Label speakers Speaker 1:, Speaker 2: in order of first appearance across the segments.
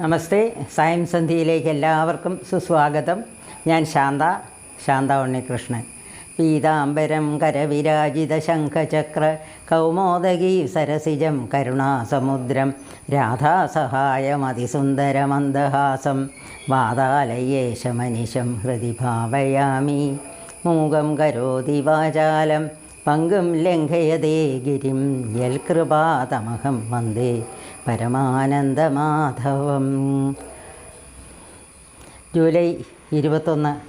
Speaker 1: നമസ്തേ. സായം സന്ധ്യയിലേക്ക് എല്ലാവർക്കും സുസ്വാഗതം. ഞാൻ ശാന്ത ശാന്ത ഉണ്ണികൃഷ്ണൻ. പീതാംബരം കരവിരാജിത ശംഖചക്ര കൗമോദകി സരസിജം കരുണാസമുദ്രം രാധാസഹായമതിസുന്ദരമന്ദഹാസം വാതാലയേശമനിശം ഹൃദി ഭാവയാമി മൂകം കരോതി വാചാലം പങ്കും ലംഘയതേ ഗിരിം യൽകൃപാതമഹം വന്ദേ. പരമാനന്ദമാധവം. ജൂലൈ ഇരുപത്തൊന്ന്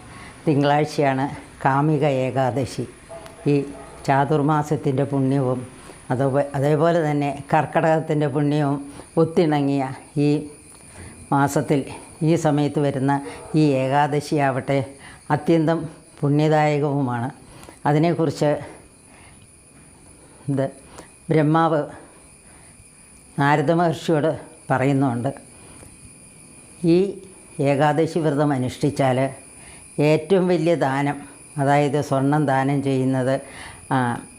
Speaker 1: തിങ്കളാഴ്ചയാണ് കാമിക ഏകാദശി. ഈ ചാതുർമാസത്തിന്റെ പുണ്യവും അതോ അതേപോലെ തന്നെ കർക്കടകത്തിന്റെ പുണ്യവും ഒത്തിണങ്ങിയ ഈ മാസത്തിൽ ഈ സമയത്ത് വരുന്ന ഈ ഏകാദശി ഏകാദശിയാവട്ടെ അത്യന്തം പുണ്യദായകവുമാണ്. അതിനെക്കുറിച്ച് ഇത് ബ്രഹ്മാവ് നാരദ മഹർഷിയോട് പറയുന്നുണ്ട് ഈ ഏകാദശി വ്രതം അനുഷ്ഠിച്ചാൽ ഏറ്റവും വലിയ ദാനം അതായത് സ്വർണം ദാനം ചെയ്യുന്നത്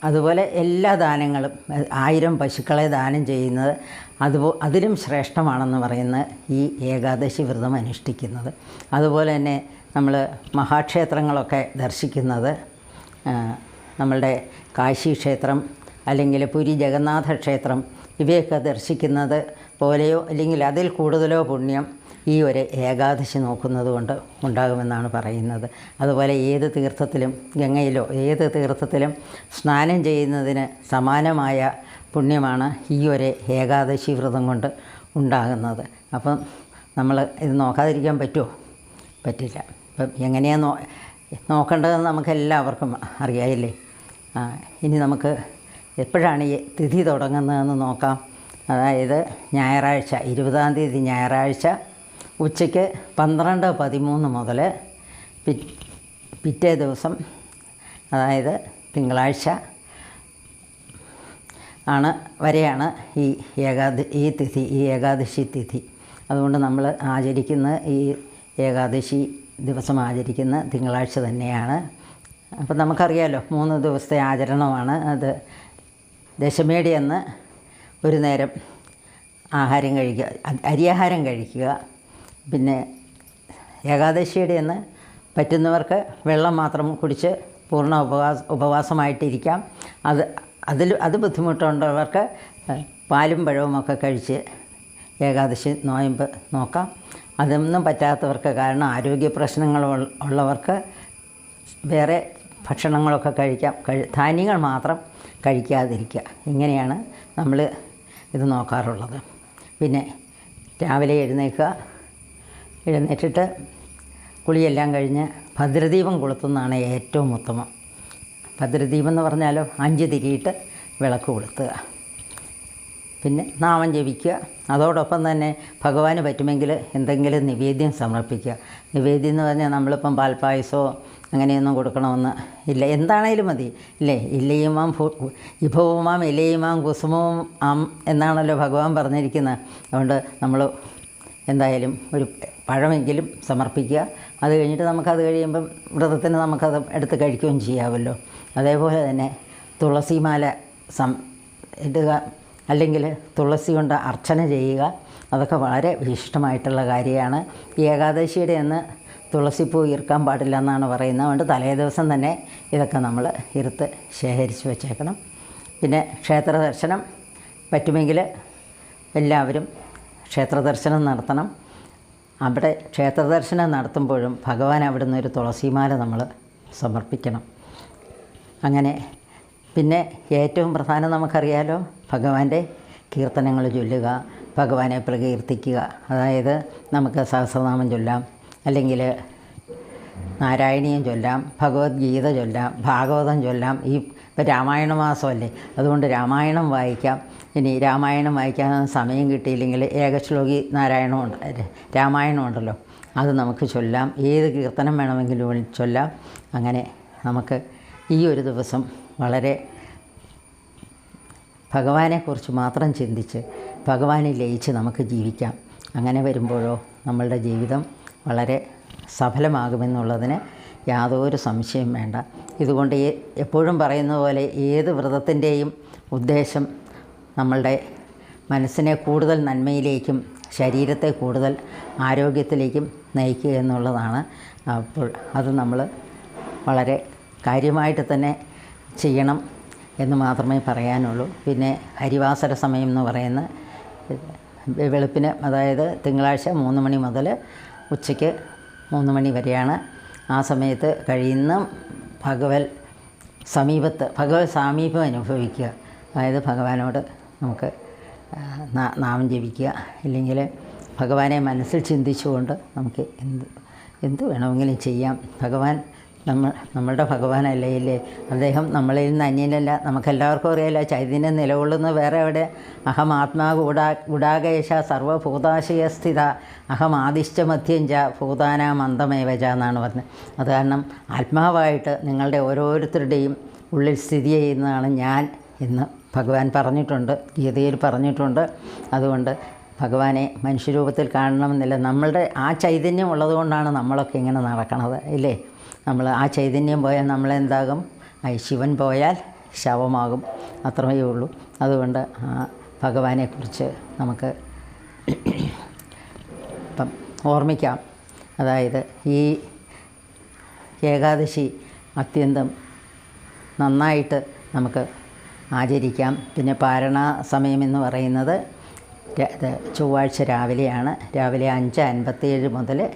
Speaker 1: അതുപോലെ എല്ലാ ദാനങ്ങളും ആയിരം പശുക്കളെ ദാനം ചെയ്യുന്നത് അതുപോ അതിലും ശ്രേഷ്ഠമാണെന്ന് പറയുന്ന ഈ ഏകാദശി വ്രതം അനുഷ്ഠിക്കുന്നത്. അതുപോലെ തന്നെ നമ്മൾ മഹാക്ഷേത്രങ്ങളൊക്കെ ദർശിക്കുന്നത് നമ്മളുടെ കാശി ക്ഷേത്രം അല്ലെങ്കിൽ പുരി ജഗന്നാഥ ക്ഷേത്രം ഇവയൊക്കെ ദർശിക്കുന്നത് പോലെയോ അല്ലെങ്കിൽ അതിൽ കൂടുതലോ പുണ്യം ഈ ഒരു ഏകാദശി നോക്കുന്നത് കൊണ്ട് ഉണ്ടാകുമെന്നാണ് പറയുന്നത്. അതുപോലെ ഏത് തീർത്ഥത്തിലും ഗംഗയിലോ ഏത് തീർത്ഥത്തിലും സ്നാനം ചെയ്യുന്നതിന് സമാനമായ പുണ്യമാണ് ഈ ഒരു ഏകാദശി വ്രതം കൊണ്ട് ഉണ്ടാകുന്നത്. അപ്പം നമ്മൾ ഇത് നോക്കാതിരിക്കാൻ പറ്റുമോ? പറ്റില്ല. അപ്പം എങ്ങനെയാണ് നോ നോക്കേണ്ടതെന്ന് നമുക്ക് എല്ലാവർക്കും അറിയാമില്ലേ ഇനി നമുക്ക് എപ്പോഴാണ് ഈ തിഥി തുടങ്ങുന്നതെന്ന് നോക്കാം. അതായത് ഞായറാഴ്ച ഇരുപതാം തീയതി ഞായറാഴ്ച ഉച്ചയ്ക്ക് പന്ത്രണ്ട് പതിമൂന്ന് മുതൽ പിറ്റേ ദിവസം അതായത് തിങ്കളാഴ്ച ആണ് വരെയാണ് ഈ ഏകാദ ഈ തിഥി ഈ ഏകാദശി തിഥി. അതുകൊണ്ട് നമ്മൾ ആചരിക്കുന്ന ഈ ഏകാദശി ദിവസം ആചരിക്കുന്ന തിങ്കളാഴ്ച തന്നെയാണ്. അപ്പം നമുക്കറിയാമല്ലോ മൂന്ന് ദിവസത്തെ ആചരണമാണ്. അത് ദശമേടി അന്ന് ഒരു നേരം ആഹാരം കഴിക്കുക അരിയാഹാരം കഴിക്കുക. പിന്നെ ഏകാദശിയുടെ അന്ന് പറ്റുന്നവർക്ക് വെള്ളം മാത്രം കുടിച്ച് പൂർണ ഉപവാസ ഉപവാസമായിട്ടിരിക്കാം. അത് അതിൽ അത് ബുദ്ധിമുട്ടുള്ളവർക്ക് പാലും പഴവും ഒക്കെ കഴിച്ച് ഏകാദശി നോയമ്പ് നോക്കാം. അതൊന്നും പറ്റാത്തവർക്ക് കാരണം ആരോഗ്യ പ്രശ്നങ്ങൾ ഉള്ളവർക്ക് വേറെ ഭക്ഷണങ്ങളൊക്കെ കഴിക്കാം. കഴി ധാന്യങ്ങൾ മാത്രം കഴിക്കാതിരിക്കുക. ഇങ്ങനെയാണ് നമ്മൾ ഇത് നോക്കാറുള്ളത്. പിന്നെ രാവിലെ എഴുന്നേൽക്കുക. എഴുന്നേറ്റിട്ട് കുളിയെല്ലാം കഴിഞ്ഞ് ഭദ്രദീപം കൊളുത്തുന്നതാണ് ഏറ്റവും ഉത്തമം. ഭദ്രദീപം എന്ന് പറഞ്ഞാലോ അഞ്ച് തിരിയിട്ട് വിളക്ക് കൊളുത്തുക. പിന്നെ നാമം ജപിക്കുക. അതോടൊപ്പം തന്നെ ഭഗവാന് പറ്റുമെങ്കിൽ എന്തെങ്കിലും നിവേദ്യം സമർപ്പിക്കുക. നിവേദ്യം എന്ന് പറഞ്ഞാൽ നമ്മളിപ്പം പാൽപ്പായസമോ അങ്ങനെയൊന്നും കൊടുക്കണമെന്ന് ഇല്ല. എന്താണേലും മതി. ഇല്ലേ? ഇല്ലയുമാം ഭൂ വിഭവമാം ഇലയുമാം കുസുമവും ആം എന്നാണല്ലോ ഭഗവാൻ പറഞ്ഞിരിക്കുന്നത്. അതുകൊണ്ട് നമ്മൾ എന്തായാലും ഒരു പഴമെങ്കിലും സമർപ്പിക്കുക. അത് കഴിഞ്ഞിട്ട് നമുക്കത് കഴിയുമ്പം വ്രതത്തിന് നമുക്കത് എടുത്ത് കഴിക്കുകയും ചെയ്യാമല്ലോ. അതേപോലെ തന്നെ തുളസിമാല സം ഇടുക അല്ലെങ്കിൽ തുളസി കൊണ്ട് അർച്ചന ചെയ്യുക. അതൊക്കെ വളരെ വിശിഷ്ടമായിട്ടുള്ള കാര്യമാണ്. ഏകാദശിയുടെ അന്ന് തുളസിപ്പൂ ഈർക്കാൻ പാടില്ല എന്നാണ് പറയുന്നത്. അതുകൊണ്ട് തലേ ദിവസം തന്നെ ഇതൊക്കെ നമ്മൾ ഇരുത്ത് ശേഖരിച്ച് വെച്ചേക്കണം. പിന്നെ ക്ഷേത്ര ദർശനം പറ്റുമെങ്കിൽ എല്ലാവരും ക്ഷേത്ര ദർശനം നടത്തണം. അവിടെ ക്ഷേത്ര ദർശനം നടത്തുമ്പോഴും ഭഗവാൻ അവിടുന്ന് ഒരു തുളസിമാല നമ്മൾ സമർപ്പിക്കണം. അങ്ങനെ പിന്നെ ഏറ്റവും പ്രധാനം നമുക്കറിയാലോ ഭഗവാന്റെ കീർത്തനങ്ങൾ ചൊല്ലുക ഭഗവാനെ പ്രകീർത്തിക്കുക. അതായത് നമുക്ക് സഹസ്രനാമം ചൊല്ലാം അല്ലെങ്കിൽ നാരായണീയം ചൊല്ലാം ഭഗവത്ഗീത ചൊല്ലാം ഭാഗവതം ചൊല്ലാം. ഈ ഇപ്പം രാമായണ മാസമല്ലേ അതുകൊണ്ട് രാമായണം വായിക്കാം. ഇനി രാമായണം വായിക്കാൻ സമയം കിട്ടിയില്ലെങ്കിൽ ഏകശ്ലോകി നാരായണമുണ്ട് രാമായണമുണ്ടല്ലോ അത് നമുക്ക് ചൊല്ലാം. ഏത് കീർത്തനം വേണമെങ്കിലും ചൊല്ലാം. അങ്ങനെ നമുക്ക് ഈ ഒരു ദിവസം വളരെ ഭഗവാനെക്കുറിച്ച് മാത്രം ചിന്തിച്ച് ഭഗവാനിൽ ലയിച്ച് നമുക്ക് ജീവിക്കാം. അങ്ങനെ വരുമ്പോഴോ നമ്മളുടെ ജീവിതം വളരെ സഫലമാകുമെന്നുള്ളതിന് യാതൊരു സംശയം വേണ്ട. ഇതുകൊണ്ട് എപ്പോഴും പറയുന്ന പോലെ ഏത് വ്രതത്തിന്റെയും ഉദ്ദേശം നമ്മളുടെ മനസ്സിനെ കൂടുതൽ നന്മയിലേക്കും ശരീരത്തെ കൂടുതൽ ആരോഗ്യത്തിലേക്കും നയിക്കുക എന്നുള്ളതാണ്. അപ്പോൾ അത് നമ്മൾ വളരെ കാര്യമായിട്ട് തന്നെ ചെയ്യണം എന്ന് മാത്രമേ പറയാനുള്ളൂ. പിന്നെ ഹരിവാസര സമയം എന്ന് പറയുന്ന വെളുപ്പിന് അതായത് തിങ്കളാഴ്ച മൂന്ന് മണി മുതൽ ഉച്ചയ്ക്ക് മൂന്ന് മണി വരെയാണ് ആ സമയത്ത് കഴിയുന്ന ഭഗവൽ സമീപത്ത് ഭഗവത് സാമീപ്യം അനുഭവിക്കുക. അതായത് ഭഗവാനോട് നമുക്ക് നാമം ജപിക്കുക. ഇല്ലെങ്കിൽ ഭഗവാനെ മനസ്സിൽ ചിന്തിച്ചുകൊണ്ട് നമുക്ക് എന്ത് എന്ത് വേണമെങ്കിലും ചെയ്യാം. ഭഗവാൻ നമ്മൾ നമ്മളുടെ ഭഗവാനല്ലേ ഇല്ലേ അദ്ദേഹം നമ്മളിൽ നിന്ന് അന്യനല്ല. നമുക്കെല്ലാവർക്കും അറിയാലോ ചൈതന്യം നിലകൊള്ളുന്ന വേറെ എവിടെ? അഹം ആത്മാ ഗുഡാ ഗുഡാകേശ സർവഭൂതാശയ സ്ഥിത. അഹം ആദിശ്ച ച ഭൂതാനാം അന്തമേവജ എന്നാണ് പറഞ്ഞത്. അത് കാരണം ആത്മാവായിട്ട് നിങ്ങളുടെ ഓരോരുത്തരുടെയും ഉള്ളിൽ സ്ഥിതി ചെയ്യുന്നതാണ് ഞാൻ എന്ന് ഭഗവാൻ പറഞ്ഞിട്ടുണ്ട് ഗീതയിൽ പറഞ്ഞിട്ടുണ്ട്. അതുകൊണ്ട് ഭഗവാനെ മനുഷ്യരൂപത്തിൽ കാണണമെന്നില്ല. നമ്മളുടെ ആ ചൈതന്യം ഉള്ളതുകൊണ്ടാണ് നമ്മളൊക്കെ ഇങ്ങനെ നടക്കണത് ഇല്ലേ? നമ്മൾ ആ ചൈതന്യം പോയാൽ നമ്മളെന്താകും? ശിവൻ പോയാൽ ശവമാകും. അത്രമേ ഉള്ളൂ. അതുകൊണ്ട് ആ ഭഗവാനെക്കുറിച്ച് നമുക്ക് ഇപ്പം ഓർമ്മിക്കാം. അതായത് ഈ ഏകാദശി അത്യന്തം നന്നായിട്ട് നമുക്ക് ആചരിക്കാം. പിന്നെ പാരണ സമയമെന്ന് പറയുന്നത് ചൊവ്വാഴ്ച രാവിലെയാണ്. രാവിലെ അഞ്ച് അൻപത്തേഴ് മുതൽ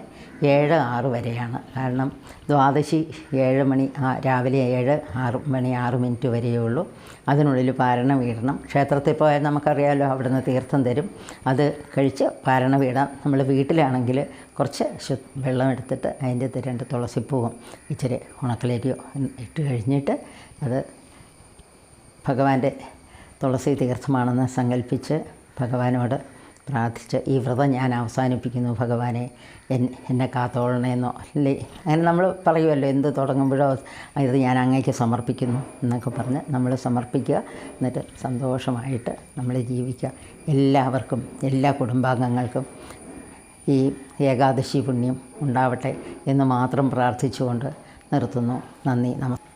Speaker 1: ഏഴ് ആറ് വരെയാണ്. കാരണം ദ്വാദശി ഏഴ് മണി രാവിലെ ഏഴ് ആറ് മണി ആറ് മിനിറ്റ് വരെയേ ഉള്ളൂ അതിനുള്ളിൽ പാരണ വീടണം. ക്ഷേത്രത്തിൽ പോയാൽ നമുക്കറിയാമല്ലോ നിന്ന് തീർത്ഥം തരും. അത് കഴിച്ച് പാരണ വീടാം. നമ്മൾ വീട്ടിലാണെങ്കിൽ കുറച്ച് ശു വെള്ളം എടുത്തിട്ട് അതിന്റെ അകത്ത് രണ്ട് തുളസിപ്പൂവും ഇച്ചിരി ഉണക്കലരിയോ ഇട്ട് കഴിഞ്ഞിട്ട് അത് ഭഗവാന്റെ തുളസി തീർത്ഥമാണെന്ന് സങ്കല്പിച്ച് ഭഗവാനോട് പ്രാർത്ഥിച്ച് ഈ വ്രതം ഞാൻ അവസാനിപ്പിക്കുന്നു ഭഗവാനെ. എന്നെ കാത്തോളണേന്നോ അല്ലേ? അങ്ങനെ നമ്മൾ പറയുമല്ലോ എന്ത് തുടങ്ങുമ്പോഴോ ഇത് ഞാൻ അങ്ങേക്ക് സമർപ്പിക്കുന്നു എന്നൊക്കെ പറഞ്ഞ് നമ്മൾ സമർപ്പിക്കുക. എന്നിട്ട് സന്തോഷമായിട്ട് നമ്മൾ ജീവിക്കുക. എല്ലാവർക്കും എല്ലാ കുടുംബാംഗങ്ങൾക്കും ഈ ഏകാദശി പുണ്യം ഉണ്ടാവട്ടെ എന്ന് മാത്രം പ്രാർത്ഥിച്ചുകൊണ്ട് നിർത്തുന്നു. നന്ദി നമസ്കാരം